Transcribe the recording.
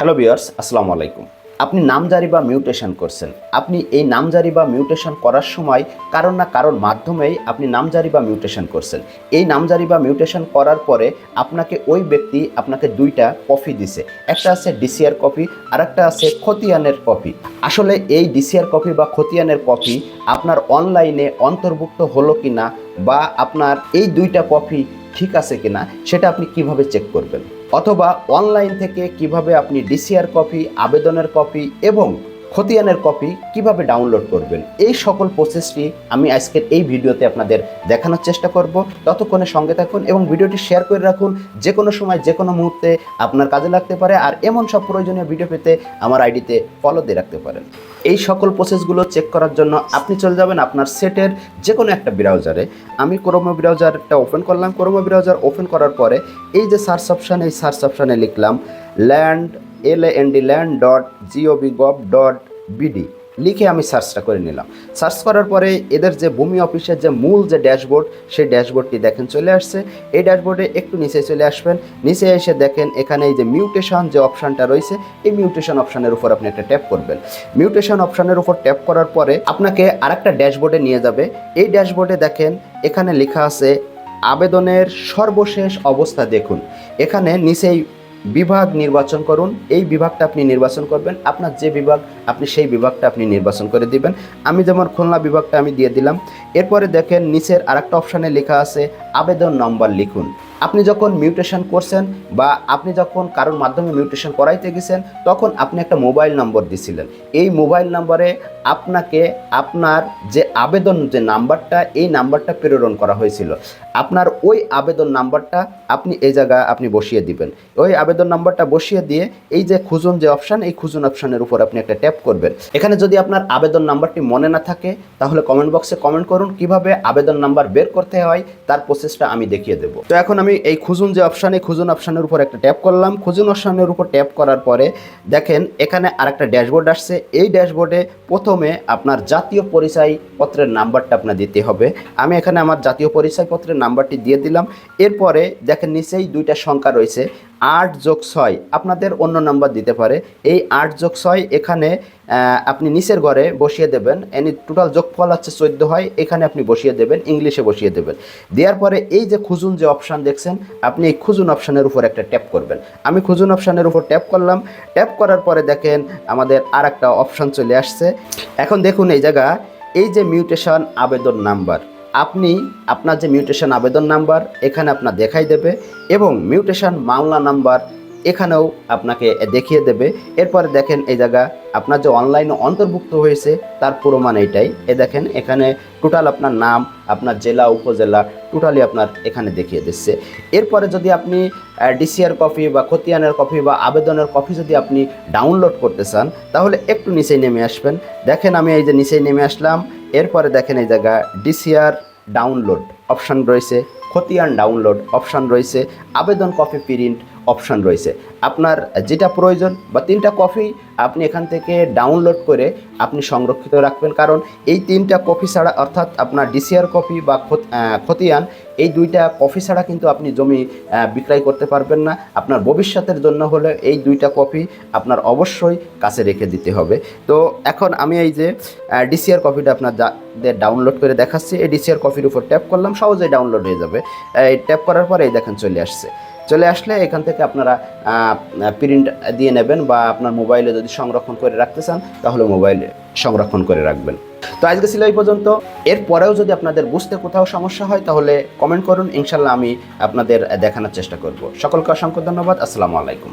Hello বিয়ার্স আসসালামু আলাইকুম। আপনি নামজারি বা মিউটেশন করছেন। আপনি এই নামজারি বা মিউটেশন করার সময় কারণ না কারণ মাধ্যমেই আপনি নামজারি বা মিউটেশন করছেন। এই নামজারি বা মিউটেশন করার পরে আপনাকে ওই ব্যক্তি আপনাকে দুইটা কপি দিছে। একটা আছে ডিসিআর কপি আর একটা আছে খতিয়ানের কপি আসলে এই ডিসিআর কপি বা খতিয়ানের কপি আপনার অনলাইনে অন্তর্ভুক্ত হলো কিনা বা আপনার এই দুইটা কপি ঠিক আছে কিনা সেটা আপনি কীভাবে চেক করবেন? অথবা অনলাইন থেকে কীভাবে আপনি ডিসিআর কপি আবেদনের কপি এবং খতিয়ানের কপি কীভাবে ডাউনলোড করবেন? এই সকল প্রসেসটি আমি আজকের এই ভিডিওতে আপনাদের দেখানোর চেষ্টা করব। ততক্ষণে সঙ্গে থাকুন এবং ভিডিওটি শেয়ার করে রাখুন। যে কোনো সময় যে কোনো মুহূর্তে আপনার কাজে লাগতে পারে আর এমন সব প্রয়োজনীয় ভিডিও পেতে আমার আইডিতে ফলো দিয়ে রাখতে পারেন। এই সকল প্রসেসগুলো চেক করার জন্য আপনি চলে যাবেন আপনার সেটের যে কোনো একটা ব্রাউজারে আমি ক্রোমো ব্রাউজারটা ওপেন করলাম। ক্রোমো ব্রাউজার ওপেন করার পরে এই যে সার্চ অপশান এই সার্চ অপশানে লিখলাম land L A N D land dot G O V gov dot BD লিখে আমি সার্চটা করে নিলাম। সার্চ করার পরে এদের যে ভূমি অফিসের যে মূল যে ড্যাশবোর্ড, সেই ড্যাশবোর্ডটি দেখেন চলে আসছে। এই ড্যাশবোর্ডে একটু নিচে চলে আসবেন। নিচে এসে দেখেন এখানে এই যে মিউটেশন যে অপশানটা রয়েছে, এই মিউটেশন অপশানের উপর আপনি একটা ট্যাপ করবেন। মিউটেশন অপশানের উপর ট্যাপ করার পরে আপনাকে আরেকটা ড্যাশবোর্ডে নিয়ে যাবে। এই ড্যাশবোর্ডে দেখেন এখানে লেখা আছে, আবেদনের সর্বশেষ অবস্থা দেখুন। এখানে নিচেই বিভাগ নির্বাচন করুন। এই বিভাগটা আপনি নির্বাচন করবেন। আপনার যে বিভাগ, আপনি সেই বিভাগটা আপনি নির্বাচন করে দিবেন। আমি যেমন খুলনা বিভাগটা আমি দিয়ে দিলাম। এরপরে দেখেন নিচের আরেকটা অপশানে লেখা আছে, আবেদন নম্বর লিখুন। আপনি যখন মিউটেশন করছেন বা আপনি যখন কারোর মাধ্যমে মিউটেশন করাইতে গেছেন, তখন আপনি একটা মোবাইল নম্বর দিছিলেন। এই মোবাইল নম্বরে আপনাকে আপনার যে আবেদন যে নাম্বারটা, এই নাম্বারটা প্রেরণ করা হয়েছিল। আপনার ওই আবেদন নাম্বারটা আপনি এই জায়গায় আপনি বসিয়ে দিবেন। ওই আবেদন নাম্বারটা বসিয়ে দিয়ে এই যে খুঁজুন যে অপশান এই খুঁজুন অপশানের উপর আপনি একটা ট্যাপ করবেন। এখানে যদি আপনার আবেদন নাম্বারটি মনে না থাকে, তাহলে কমেন্ট বক্সে কমেন্ট করুন। কীভাবে আবেদন নাম্বার বের করতে হয়, তার প্রসেসটা আমি দেখিয়ে দেবো। তো এখন আমি এই খুঁজুন যে অপশানে খুঁজুন অপশানের উপর একটা ট্যাপ করলাম। খুঁজুন অপশানের উপর ট্যাপ করার পরে দেখেন, এখানে আরেকটা ড্যাশবোর্ড আসছে। এই ড্যাশবোর্ডে প্রথমে আপনার জাতীয় পরিচয় পত্রের নাম্বারটা আপনার দিতে হবে। আমি এখানে আমার জাতীয় পরিচয়পত্রের নাম্বারটি দিয়ে দিলাম। এরপরে দেখেন, নিচেই দুইটা সংখ্যা রয়েছে। আট যোগ ছয়, আপনাদের অন্য নাম্বার দিতে পারে। এই আট যোগ ছয় এখানে আপনি নিচের ঘরে বসিয়ে দেবেন। এনি টোটাল যোগফল হচ্ছে চোদ্দ হয়, এখানে আপনি বসিয়ে দেবেন, ইংলিশে বসিয়ে দেবেন। দেওয়ার পরে এই যে খুঁজুন যে অপশান দেখছেন, আপনি এই খুঁজুন অপশানের উপর একটা ট্যাপ করবেন। আমি খুঁজুন অপশানের উপর ট্যাপ করলাম। ট্যাপ করার পরে দেখেন আমাদের আর একটা অপশান চলে আসছে। এখন দেখুন এই জায়গা, এই যে মিউটেশন আবেদন নাম্বার আপনি আপনার যে মিউটেশন আবেদন নাম্বার এখানে আপনার দেখাই দেবে এবং মিউটেশন মামলা নাম্বার এখানেও আপনাকে দেখিয়ে দেবে। এরপরে দেখেন এই জায়গা, আপনার যে অনলাইনে অন্তর্ভুক্ত হয়েছে, তার প্রমাণ এইটাই। এ দেখেন, এখানে টোটাল আপনার নাম, আপনার জেলা, উপজেলা টোটালি আপনার এখানে দেখিয়ে দিচ্ছে। এরপরে যদি আপনি ডিসিআর কপি বা খতিয়ানের কপি বা আবেদনের কপি যদি আপনি ডাউনলোড করতে চান, তাহলে একটু নিচেই নেমে আসবেন। দেখেন আমি এই যে নিচেই নেমে আসলাম। এরপরে দেখেন এই জায়গা ডিসিআর ডাউনলোড অপশান রয়েছে, খতিয়ান ডাউনলোড অপশান রয়েছে, আবেদন কপি প্রিন্ট অপশান রয়েছে। আপনার যেটা প্রয়োজন বা তিনটা কপি আপনি এখান থেকে ডাউনলোড করে আপনি সংরক্ষিত রাখবেন। কারণ এই তিনটা কপি ছাড়া অর্থাৎ আপনার ডিসিআর কপি বা খতিয়ান, এই দুইটা কপি ছাড়া কিন্তু আপনি জমি বিক্রয় করতে পারবেন না। আপনার ভবিষ্যতের জন্য হলে এই দুইটা কপি আপনার অবশ্যই কাছে রেখে দিতে হবে। তো এখন আমি এই যে ডিসিআর কপিটা আপনার ডাউনলোড করে দেখাচ্ছি। এই ডিসিআর কপির উপর ট্যাপ করলাম, সহজেই ডাউনলোড হয়ে যাবে। এই ট্যাপ করার পরে এই দেখেন চলে আসছে। চলে আসলে এখান থেকে আপনারা প্রিন্ট দিয়ে নেবেন বা আপনার মোবাইলে যদি সংরক্ষণ করে রাখতে চান, তাহলে মোবাইলে সংরক্ষণ করে রাখবেন। তো আজকে ছিল এই পর্যন্ত। এরপরেও যদি আপনাদের বুঝতে কোথাও সমস্যা হয়, তাহলে কমেন্ট করুন। ইনশাল্লাহ আমি আপনাদের দেখানোর চেষ্টা করব। সকলকে অসংখ্য ধন্যবাদ। আসসালামু আলাইকুম।